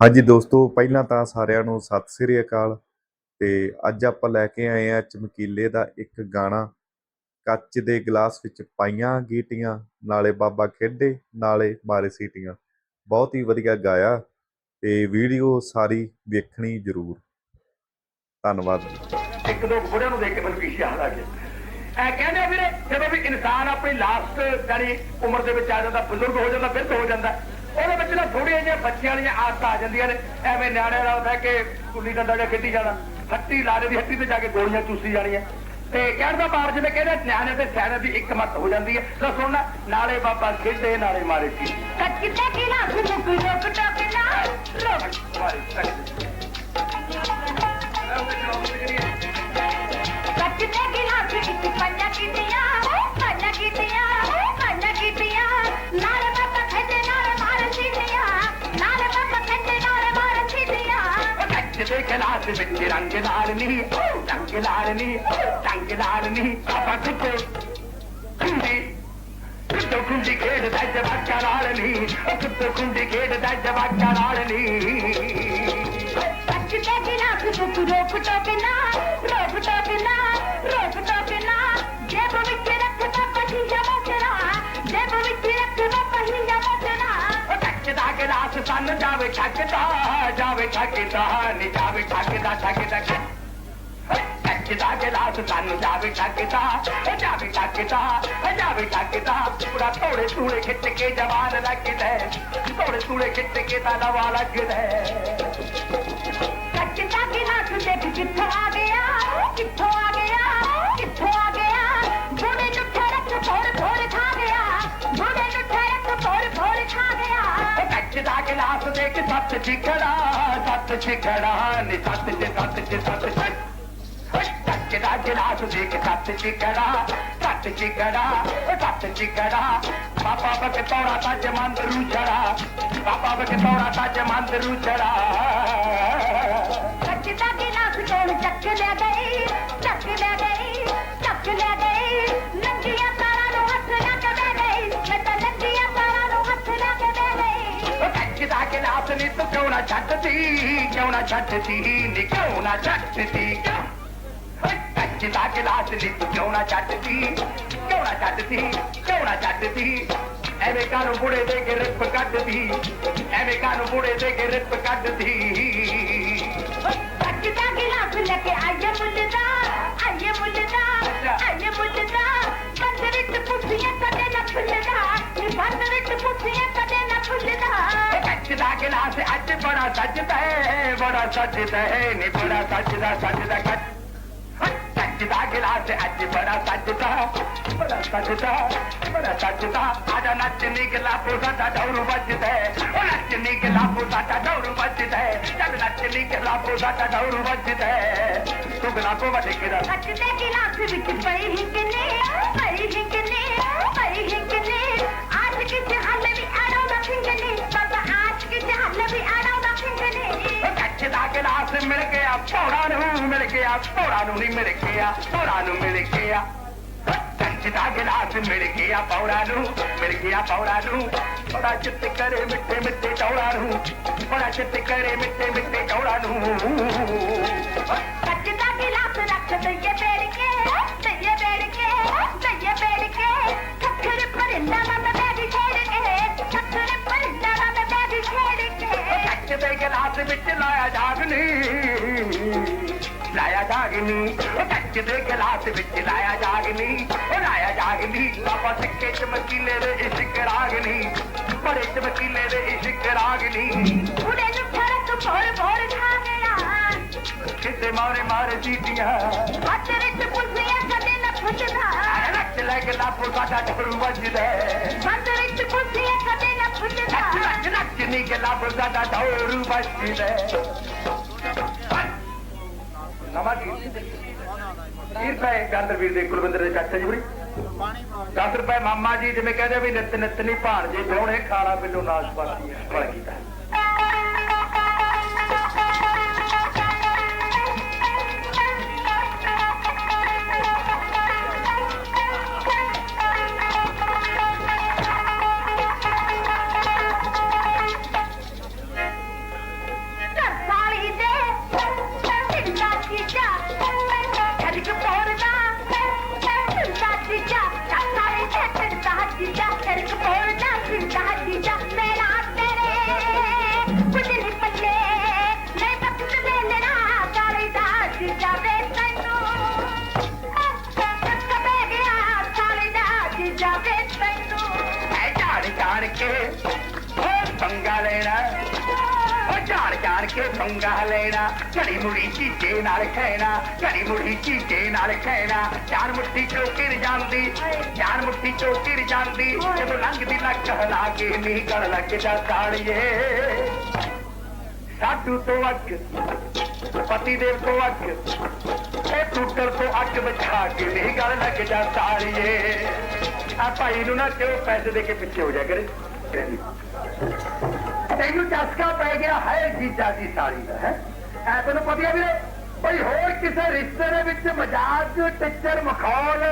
ਹਾਂਜੀ ਦੋਸਤੋ, ਪਹਿਲਾਂ ਤਾਂ ਸਾਰਿਆਂ ਨੂੰ ਸਤਿ ਸ੍ਰੀ ਅਕਾਲ ਤੇ ਅੱਜ ਆਪਾਂ ਲੈ ਕੇ ਆਏ ਆ ਚਮਕੀਲੇ ਦਾ ਇੱਕ ਗਾਣਾ। ਕੱਚ ਦੇ ਗਲਾਸ ਵਿੱਚ ਪਾਈਆਂ ਗੀਟੀਆਂ, ਨਾਲੇ ਬਾਬਾ ਖੇਡੇ, ਨਾਲੇ ਮਾਰੇ ਸੀਟੀਆਂ। ਬਹੁਤ ਹੀ ਵਧੀਆ ਗਾਇਆ ਤੇ ਵੀਡੀਓ ਸਾਰੀ ਵੇਖਣੀ ਜ਼ਰੂਰ। ਧੰਨਵਾਦ। ਇੱਕ ਦੋ ਬੁੜਿਆਂ ਨੂੰ ਦੇਖ ਕੇ ਮੈਨੂੰ ਕੀ ਹਾਲ ਆ ਗਿਆ। ਐ ਕਹਿੰਦੇ ਵੀਰੇ, ਜਦੋਂ ਵੀ ਇਨਸਾਨ ਆਪਣੀ ਲਾਸਟ ਜਾਨੀ ਉਮਰ ਦੇ ਵਿੱਚ ਆ ਜਾਂਦਾ, ਬਜ਼ੁਰਗ ਹੋ ਜਾਂਦਾ, ਬਿਰਧ ਹੋ ਜਾਂਦਾ ਉਹਦੇ ਵਿੱਚ ਨਾ ਥੋੜੀਆਂ ਜਿਹੀਆਂ ਬੱਚਿਆਂ ਵਾਲੀਆਂ ਆਦਤਾਂ ਆ ਜਾਂਦੀਆਂ ਨੇ। ਐਵੇਂ ਨਿਆਣਿਆਂ ਨਾਲ ਬਹਿ ਕੇ ਕੁੱਲੀ ਡੰਡਾ ਜਿਹਾ ਖੇਡੀ ਜਾਣਾ। ਹੱਟੀ ਲਾਲੇ ਦੀ ਹੱਟੀ ਤੇ ਜਾ ਕੇ ਗੋਲੀਆਂ ਚੂਸੀ ਜਾਣੀਆਂ। ਤੇ ਕਹਿਣ ਦਾ ਬਾਰ ਜਿਵੇਂ ਕਹਿੰਦੇ ਨਿਆਣੇ ਤੇ ਸਿਆਣੇ ਦੀ ਇੱਕ ਮਤ ਹੋ ਜਾਂਦੀ ਹੈ। ਤਾਂ ਸੁਣ ਨਾਲੇ ਬਾਬਾ ਖੇਡੇ, ਨਾਲੇ ਮਾਰੇ ਸੀ। ਕੱਚੇ ਗਿਲਾਸ ਨੂੰ ਕੋਈ ਰੋਕ ਟੋਕ ਨਾ ਮਾਰੇ ਸਕਦੇ ਕੱਚੇ ਗਿਲਾਸ ਵਿੱਚ ਪੰਜਾ ਕੀਤੀਆਂ ਪੰਜਾ ਕੀਤੀਆਂ। ਕੱਚ ਦੇ ਗਲਾਸ ਵਿੱਚ ਰੰਗ ਲਾਲ ਨਹੀਂ ਰੰਗ ਲਾਲ ਨਹੀਂ ਰੰਗ ਲਾਲ ਨਹੀਂ ਆਪਾਂ ਕਿੱਥੇ ਖੁੰਡੀ ਕਿੱਥੋਂ ਖੁੰਡੀ ਖੇਡਦਾ ਜਵਾਕਾ ਨਾਲ ਨਹੀਂ ਉਹ ਕਿੱਥੋਂ ਖੁੰਡੀ ਖੇਡਦਾ ਜਵਾਕਾ ਨਾਲ ਨਹੀਂ ਕੱਚੇ ਗਿਲਾਸ ਨੂੰ ਕੋਈ ਰੋਕ ਟੋਕ ਨਾ ਰੋਕ ਟੋਕ ਗਲਾਸ ਜਾਵੇ ਠੱਗਦਾ ਜਾਵੇ ਠੱਗਦਾ ਨੀ ਜਾਵੇ ਠੱਗਦਾ ਠੱਗਦਾ ਕੱਚ ਦਾ ਗਲਾਸ ਸੰਨ ਜਾਵੇ ਠੱਗਦਾ ਜਾਵੇ ਠੱਗਦਾ ਜਾਵੇ ਠੱਗਦਾ ਪੂਰਾ ਥੋੜੇ ਥੋੜੇ ਖਿੱਚ ਕੇ ਜਵਾਨ ਲੱਗਦਾ ਥੋੜੇ ਥੋੜੇ ਖਿੱਚ ਕੇ ਤਾਂ ਨਵਾ ਲੱਗਦਾ ਕੱਚ ਦਾ ਗਿਲਾਸ ਦੇਖ ਕਿੱਥੋਂ ਆ ਗਿਆ, ਕਿੱਥੋਂ ਆ ਗਿਆ। ਉਹ ਕੱਚ ਦਾ ਗਲਾਸ ਸੱਤ ਚਿਖੜਾ ਸੱਤ ਚਿਖੜਾ ਨੀ ਸੱਤ ਚ ਸੱਤ ਚ ਸੱਤ। ਚ ਕੱਚ ਦਾ ਗਲਾਸ ਸੱਤ ਚਿਖੜਾ ਸੱਤ ਚਿਖੜਾ ਸੱਤ ਚਿਖੜਾ ਬਾਬਾ ਬਕ ਤੋੜਾ ਤਾਂ ਜਮੰਦ ਰੂਛੜਾ ਬਾਬਾ ਬਕ ਤੋੜਾ ਤਾਂ ਜਮੰਦ ਰੂਛੜਾ ਕੱਚ ਗਿਲਾਸ ਕੋਲ ਚੱਕ ਲੈ ਗਈ ਚੱਕ ਲੈ ਗਈ ਚੱਕ ਲੈ ਗਈ ਕਿਉਂ ਨਾ ਛੱਡਦੀ, ਕਿਉਂ ਨਾ ਛੱਡਦੀ, ਨੀ ਕਿਉਂ ਨਾ ਛੱਡਦੀ ਕੱਚ ਦਾ ਗਲਾਸ ਨੀ ਤੂੰ ਕਿਉਂ ਨਾ ਛੱਡਦੀ, ਕਿਉਂ ਨਾ ਛੱਡਦੀ, ਕਿਉਂ ਨਾ ਛੱਡਦੀ? ਐਵੇਂ ਕਾਨੂੰ ਬੁੜੇ ਦੇ ਕੇ ਰਿਪ ਕੱਢਦੀ, ਐਵੇਂ ਕਾਨੂੰ ਬੁੜੇ ਦੇ ਕੇ ਰਿਪ ਕੱਢਦੀ? ਓਏ ਕੱਚ ਅੱਜ ਬੜਾ ਸੱਜਦਾ ਹੈ ਬੜਾ ਸੱਜਦਾ ਹੈ ਨੀ ਬੜਾ ਸੱਜਦਾ ਸੱਜਦਾ ਕੱਚ ਓਏ ਕੱਚ ਅੱਜ ਬੜਾ ਸੱਜਦਾ ਬੜਾ ਸੱਜਦਾ ਬੜਾ ਸੱਜਦਾ। ਆਜਾ ਨੱਚ ਨਿਕਲਾ ਪੋਸਾ ਦਾ ਡੌਰੂ ਵੱਜਦਾ ਹੈ। ਓ ਨੱਚ ਨਿਕਲਾ ਪੋਸਾ ਦਾ ਡੌਰੂ ਵੱਜਦਾ ਹੈ। ਚੱਲ ਨੱਚ ਨਿਕਲਾ ਪੋਸਾ ਦਾ ਡੌਰੂ ਵੱਜਦਾ ਤੂੰ ਗਲਾ ਵੱਡੇ ਕਿਰਾ ਕੱਚ ਗਿਲਾਸ ਵਿੱਚ ਪਈ ਹਿੰਕਨੇ ਪਈ ਹਿੰਕਨੇ ਪਈ ਮਿਲ ਨੂੰ ਮਿਲ ਗਿਆ ਭੌੜਾ ਨੂੰ ਨਹੀਂ ਮਿਲ ਗਿਆ ਭੌੜਾ ਨੂੰ ਮਿਲ ਗਿਆ। ਕੱਚ ਦਾ ਮਿਲ ਗਿਆ ਭੌੜਾ ਨੂੰ, ਮਿਲ ਗਿਆ ਭੌੜਾ ਨੂੰ। ਬੜਾ ਚਿੱਤ ਕਰੇ ਮਿੱਠੇ ਮਿੱਠੇ ਚੌੜਾ ਨੂੰ, ਬੜਾ ਚਿੱਤ ਕਰੇ ਮਿੱਠੇ ਮਿੱਠੇ ਚੌੜਾ ਨੂੰ। ਕੱਚ ਦਾ ਗਿਲਾਸ ਰੱਖ ਦਈਏ ਬੇੜ ਕੇ ਦਈਏ ਬੇੜ ਕੇ ਦਈਏ ਬੇੜ ਕੇ ਖੱਖਰ ਪਰਿੰਦਾ ਮੈਂ ਕੇ ਕੱਚ ਦੇ ਗਲਾਸ ਵਿੱਚ ਲਾਇਆ ਜਾਗਨੀ। ਲਾਇਆ ਜਾਗਨੀ ਉਹ ਕੱਚ ਦੇ ਗਲਾਸ ਵਿੱਚ ਲਾਇਆ ਜਾਗਨੀ ਉਹ ਲਾਇਆ ਜਾਗਨੀ। ਬਾਬਾ ਸਿੱਕੇ ਚਮਕੀਲੇ ਦੇ ਇਸ਼ਕ ਰਾਗਨੀ ਬੜੇ ਚਮਕੀਲੇ ਦੇ ਇਸ਼ਕ ਰਾਗਨੀ। ਬੁੜੇ ਨੂੰ ਫ਼ਰਕ ਫੋੜ ਫੋੜ ਖਾ ਗਿਆ। ਕਿਤੇ ਮਾਰੇ ਮਾਰੇ ਜੀਤੀਆਂ ਹੱਥ ਵਿੱਚ ਪੁੱਛਿਆ ਕਦੇ ਨਾ ਪੁੱਛਦਾ। ਰੱਖ ਲੈ ਕੇ ਲਾਪੋ ਸਾਡਾ ਢੋਰੂ ਵੱਜਦਾ। ਹੱਥ ਵਿੱਚ ਨਾ ਪੁੱਛਦਾ ਨੱਚ ਨੱਚ ਨੀ ਕੇ ਲਾਪੋ ਸਾਡਾ ਢੋਰੂ ਵੱਜਦਾ ਨਵਾਂ ਗੀਤ 30 ਰੁਪਏ ਗੰਦਰਵੀਰ ਦੇ ਕੁਲਵਿੰਦਰ ਦੇ ਚਾਚਾ ਜੀ ਬੁਰੀ 10 ਰੁਪਏ ਮਾਮਾ ਜੀ ਜਿਵੇਂ ਕਹਿੰਦੇ ਵੀ ਨਿੱਤ ਨਿੱਤ ਨਹੀਂ ਭਾਣ ਜੇ ਵਿਆਹੁਣੇ ਖਾਣਾ ਬਿੱਲੋ ਨਾਸ਼ਪਾਤੀ ਬਣ ਕੀਤਾ ਜਾਣ ਝਾੜ ਕੇ ਪੰਗਾ ਲੈਣਾ। ਘੜੀ ਮੁੜੀ ਚੀਚੇ ਨਾਲ ਖੈਣਾ ਘੜੀ ਮੁੜੀ ਚੀਚੇ ਨਾਲ ਖੈਣਾ ਜਾਨ ਮੁੱਠੀ ਚੋਂ ਜਾਂਦੀ। ਜਾਨ ਮੁੱਠੀ ਚੋਂ ਜਾਂਦੀ। ਜਦੋਂ ਲੰਘਦੀ ਲੱਕ ਹਲਾ ਕੇ ਨਹੀਂ ਗਲ ਲੱਗ ਜਾ ਸਾੜੀਏ ਸਾਡੂ ਤੋਂ ਅੱਗ, ਪਤੀ ਦੇਵ ਤੋਂ ਅੱਗ, ਇਹ ਟੁੱਟਰ ਤੋਂ ਅੱਗ ਬਚਾ ਕੇ ਨਹੀਂ ਗੱਲ ਲੱਗ ਜਾ ਸਾੜੀਏ ਆ ਭਾਈ ਨੂੰ ਨਾ ਕਿਉਂ ਪੈਸੇ ਦੇ ਕੇ ਪਿੱਛੇ ਹੋ ਜਾ ਕਰੇ। ਤੈਨੂੰ ਚਸਕਾ ਪੈ ਗਿਆ ਹੈ ਜੀਜਾ ਦੀ ਸਾਲੀ ਦਾ ਹੈ? ਐ ਤੈਨੂੰ ਪਤਾ ਹੈ ਵੀਰੇ ਭਈ ਹੋਰ ਕਿਸੇ ਰਿਸ਼ਤੇ ਦੇ ਵਿੱਚ ਮਜ਼ਾਕ ਟਿੱਚਰ ਮਖੌਲ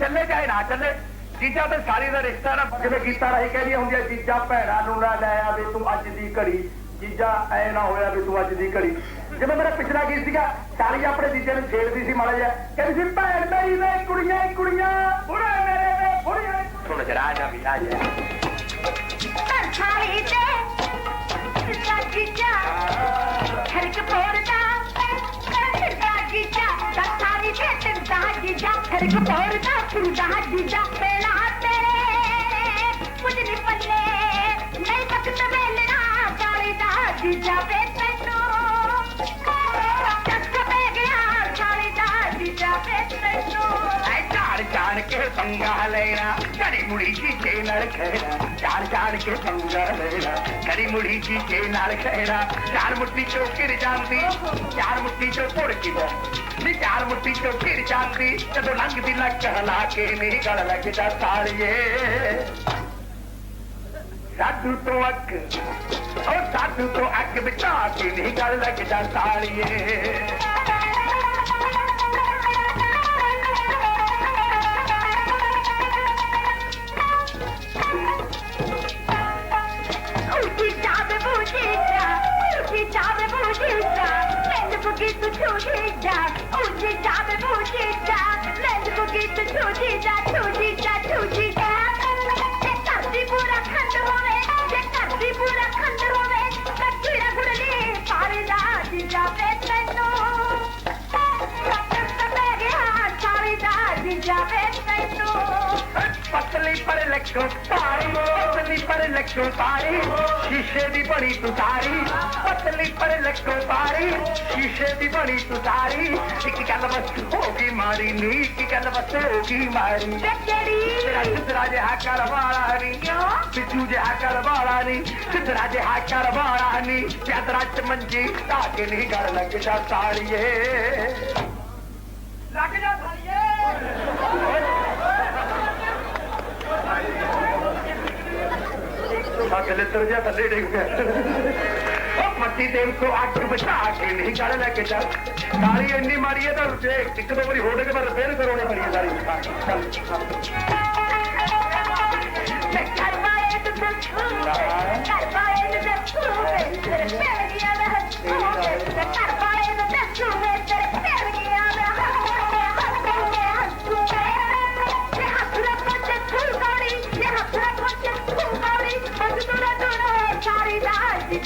ਚੱਲੇ ਜਾਏ ਨਾ ਚੱਲੇ ਜੀਜਾ ਤੇ ਸਾਲੀ ਦਾ ਰਿਸ਼ਤਾ ਨਾ ਜਿਵੇਂ ਗੀਤਾ ਰਹੀ ਕਹਿੰਦੀ ਹੁੰਦੀ ਜੀਜਾ ਭੈਣਾ ਨੂੰ ਨਾ ਲੈ ਆਵੇ ਤੂੰ ਅੱਜ ਦੀ ਘੜੀ। ਜੀਜਾ ਐ ਨਾ ਹੋਇਆ ਵੀ ਤੂੰ ਅੱਜ ਦੀ ਘੜੀ। ਜਿਵੇਂ ਮੇਰਾ ਪਿਛਲਾ ਗੀਤ ਸੀਗਾ ਸਾਲੀ ਆਪਣੇ ਜੀਜੇ ਨੂੰ ਛੇੜਦੀ ਸੀ ਮਾੜਾ ਜਿਹਾ ਕਹਿੰਦੀ ਸੀ ਭੈਣ ਮੇਰੀ ਵੇ ਕੁੜੀਆਂ ਹੀ ਕੁੜੀਆਂ ਬੁੜੇ ਮੇਰੇ ਵੇ ਬੁੜੀਆਂ ਥੋੜਾ ਜਿਹਾ ਆ ਜਾ ਵੀ ਆ ਜਾ। ਪਰ ਛਾਲੀ ਤੇ ਸਾਜੀ ਜਾ ਖਰਕ ਪੋਰਦਾ ਸਾਜੀ ਜਾ ਸਾਰੀ ਤੇ ਤੇ ਸਾਜੀ ਜਾ ਖਰਕ ਪੋਰਦਾ ਸਾਜੀ ਜਾ ਪਹਿਲਾ ਤੇਰੇ ਕੁਝ ਨਹੀਂ ਪੱਲੇ ਨਹੀਂ ਵਕਤ ਵੇਲਣਾ ਸਾਲੀ ਦਾ ਜੀਜਾ ਵੇ ਪੰਗਾ ਲੈਣਾ ਘੜੀ ਮੁੜੀ ਚੀਚੇ ਨਾਲ ਖੇੜਾ ਝਾੜ ਝਾੜ ਕੇ ਪੰਗਾ ਲੈਣਾ ਘੜੀ ਮੁੜੀ ਚੀਚੇ ਨਾਲ ਖੇੜਾ ਚਾਰ ਮੁੱਠੀ ਚੋਂ ਘਿਰ ਜਾਂਦੀ ਚਾਰ ਮੁੱਠੀ ਚੋਂ ਭੁੜ ਕੇ ਨੀ ਚਾਰ ਮੁੱਠੀ ਚੋਂ ਘਿਰ ਜਾਂਦੀ ਜਦੋਂ ਲੰਘਦੀ ਲੱਕ ਹਲਾ ਕੇ ਨਹੀਂ ਗਲ ਲੱਗਦਾ ਸਾਲੀਏ ਸਾਧੂ ਤੋਂ ਅੱਗ ਉਹ ਸਾਧੂ ਤੋਂ ਅੱਗ ਬਚਾ ਕੇ ਨਹੀਂ ਗਲ ਲੱਗਦਾ ਸਾਲੀਏ ਮੈਨੂੰ ਬੁਗੀ ਤੂੰ ਛੂਝੀ ਜਾ ਉੱਚੀ ਚਾਵੇ ਬੂਝੀ ਜਾ ਮੈਨੂੰ ਬੁਗੀ ਤੂੰ ਛੂਝੀ ਜਾ ਛੂਝੀ ਜਾ ਛੂਝੀ ਜਾ ਜੇ ਕਰਦੀ ਪੂਰਾ ਪਤਲੀ ਪਰ ਲੱਖੋਂ ਪਾਰੀ ਪਤਲੀ ਪਰ ਲੱਖੋਂ ਪਾਰੀ ਸ਼ੀਸ਼ੇ ਦੀ ਬਣੀ ਤੂੰ ਤਾਰੀ ਪਤਲੀ ਪਰ ਲੱਖੋਂ ਪਾਰੀ ਸ਼ੀਸ਼ੇ ਦੀ ਬਣੀ ਤੂੰ ਤਾਰੀ ਇੱਕ ਗੱਲ ਬਸ ਹੋ ਗਈ ਮਾਰੀ ਨੀ ਇੱਕ ਗੱਲ ਬਸ ਹੋ ਗਈ ਮਾਰੀ। ਤੇਰਾ ਸਿੱਧਰਾ ਜਿਹਾ ਕਰ ਵਾਲਾ ਨੀ। ਬਿੱਜੂ ਜਿਹਾ ਕਰ ਵਾਲਾ ਨੀ। ਸਿੱਧਰਾ ਜਿਹਾ ਕਰ ਵਾਲਾ ਨੀ। ਚਾਦਰਾ ਚ ਮੰਜੀ ਢਾ ਕੇ ਨਹੀਂ ਗੱਲ ਲੱਗਦਾ ਸਾਲੀਏ। ਲੱਗ ਜਾ ਆ ਗਲਤਰ ਜਿਹਾ ਥੱਲੇ ਡਿੱਗ ਗਿਆ ਉਹ ਮੱਤੀ ਤੇ ਕੋ ਅੱਗ ਬਚਾ ਕੇ ਨਹੀਂ ਗੱਲ ਲੈ ਕੇ ਚੱਲ। ਗਾਲੀ ਇੰਨੀ ਮਾਰੀ ਹੈ ਤਾਂ ਜੇ ਇੱਕ ਦੋ ਵਾਰੀ ਹੋੜੇ ਕੇ ਬਾਅਦ ਰਿਪੇਅਰ ਕਰਾਉਣੀ ਪੜੀ ਹੈ ਸਾਰੀ ਚੱਲ।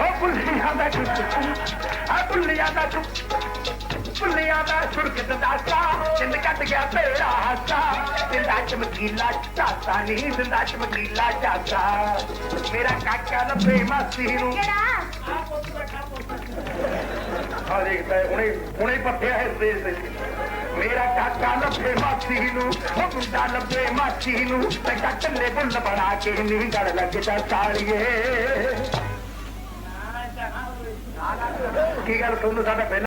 ਉਹ ਭੁੱਲਿਆ ਦਾ ਝੁਰਕ ਆ ਭੁੱਲਿਆ ਦਾ ਝੁਰਕ ਭੁੱਲਿਆ ਦਾ ਝੁਰਕ ਦੰਦਾਸਾ ਜਿੰਦ ਕੱਢ ਗਿਆ ਤੇਰਾ ਹਾਸਾ ਜਿੰਦਾ ਚਮਕੀਲਾ ਚਾਸਾ ਨਹੀਂ ਜਿੰਦਾ ਚਮਕੀਲਾ ਚਾਸਾ ਮੇਰਾ ਕਾਕਾ ਲੱਭੇ ਮਾਸੀ ਨੂੰ। ਕਿਹੜਾ ਆ ਦੇਖਦਾ ਹੈ, ਹੁਣੇ ਪੱਥਿਆ ਹੈ ਦੇਸ਼ ਦੇ ਮੇਰਾ ਕਾਕਾ ਲੱਭੇ ਮਾਸੀ ਨੂੰ ਉਹ ਮੁੰਡਾ ਲੱਭੇ ਮਾਸੀ ਨੂੰ ਤੇ ਕੱਟਲੇ ਬੁੱਲ ਬਣਾ ਕੇ ਨੀ ਗੜ ਲੱਗਦਾ ਸਾਲੀਏ ਕੀ ਗੱਲ ਤੁਹਾਨੂੰ ਸਾਡਾ ਪਹਿਲਾਂ